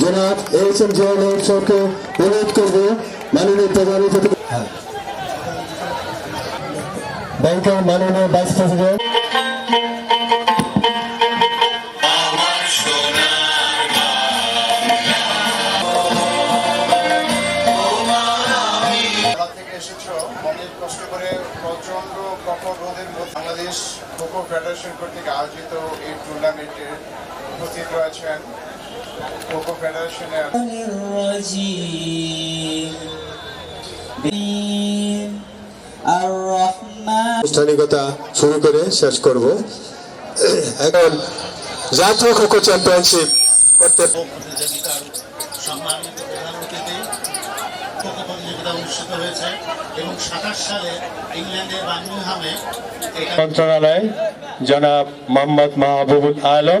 জনাব H M Ziaul সরকে অনুরোধ করব, মাননীয় প্রধান অতিথি ব্যাংকের মাননীয় ভাইস প্রেসিডেন্ট। করে বাংলাদেশ খোখো ফেডারেশন কর্তৃক আয়োজিত এই টুর্নামেন্টে উপস্থিত রয়েছেন। আনুষ্ঠানিকতা শুরু করে শেষ করব। এখন জাতীয় চ্যাম্পিয়নশিপ করতে সম্মানিত প্রতিযোগিতা অনুষ্ঠিত হয়েছে এবং সাতাশ সালে ইংল্যান্ডের বার্মিংহামে মন্ত্রণালয় জনাব মোহাম্মদ মাহবুব আলম।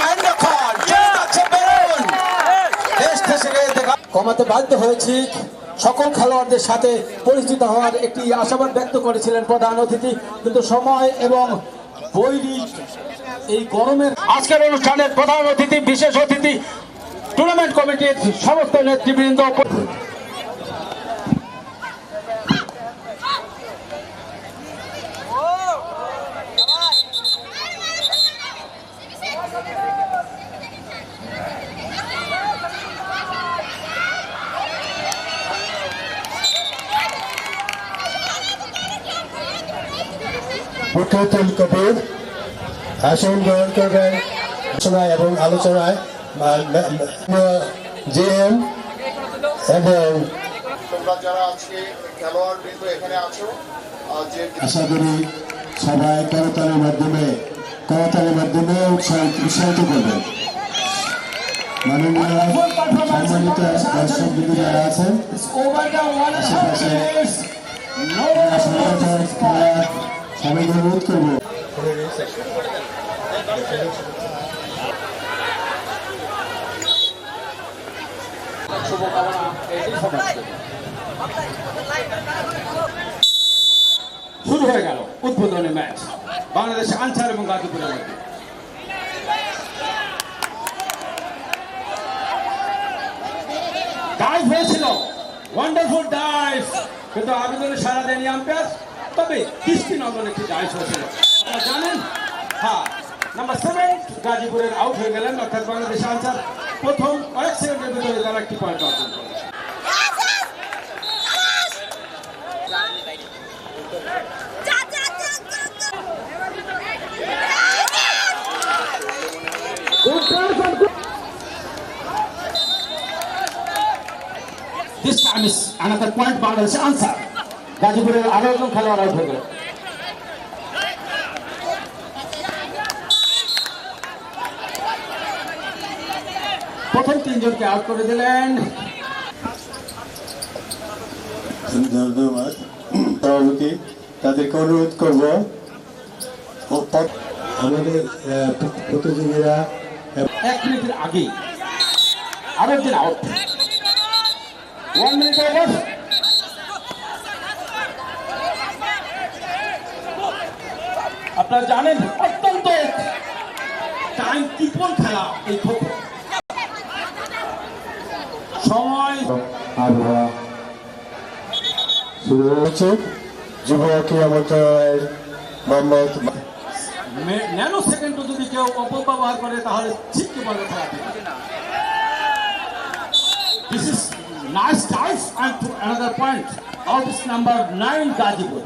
কমাতে বাধ্য হয়েছি। সকল খেলোয়াড়দের সাথে পরিচিত হওয়ার একটি আশাবাদ ব্যক্ত করেছিলেন প্রধান অতিথি। কিন্তু সময় এবং বৈরী এই গরমের আজকের অনুষ্ঠানের প্রধান অতিথি, বিশেষ অতিথি টুর্নামেন্ট কমিটির সমস্ত নেতৃবৃন্দ মুখ্যতুল কবির আসন গ্রহণ করবেন আলোচনায় এবং আলোচনায় জে এম এবং তোমরা যারা আজকে খেলোয়াড় বৃন্দ এখানে আছো আশা করি সবাই করতালের মাধ্যমে করতালের মাধ্যমে উৎসাহিত উৎসাহিত করবেন মাননীয় সম্মানিত দর্শক বিন্দু যারা আছেন আশেপাশে সম্মানিত খেলোয়াড় অনুরোধ করব শুরু হয়ে গেল উদ্বোধনী ম্যাচ। বাংলাদেশ আনসার এবং গাজীপুরের মধ্যে। ডাইভ হয়েছিল। ওয়ান্ডারফুল ডাইভ কিন্তু আবেদনে সারা দেয়নি আম্পায়ার তবে দৃষ্টি নজর একটি ডাইভ হয়েছিল আপনারা জানেন? হ্যাঁ নাম্বার সেভেন গাজীপুরের আউট হয়ে গেলেন, অর্থাৎ বাংলাদেশ আনসার। প্রথম কয়েক সেকেন্ডের ভিতরে তারা একটি পয়েন্ট অর্জন করে This time is another point, Bangladesh answer. গাজীপুরের আরও একজন খেলোয়াড় আউট হয়ে গেল প্রথম তিনজনকে আউট করে দিলেন। ধন্যবাদ সভাপতি তাদেরকে অনুরোধ করব? আমাদের প্রতিযোগীরা এক মিনিটের আগে আরও একজন আউট ওয়ান মিনিট আপনারা জানেন, অত্যন্ত টাইম খেলা এই খো। সময় শুরু হচ্ছে যুব ক্রীড়া মন্ত্রণালয়ের মোহাম্মদ ন্যানো সেকেন্ডও যদি কেউ অপব্যবহার করে, তাহলে পড়বে খেলা থেকে। This is nice dive and to another point. Out is number nine Gazipur.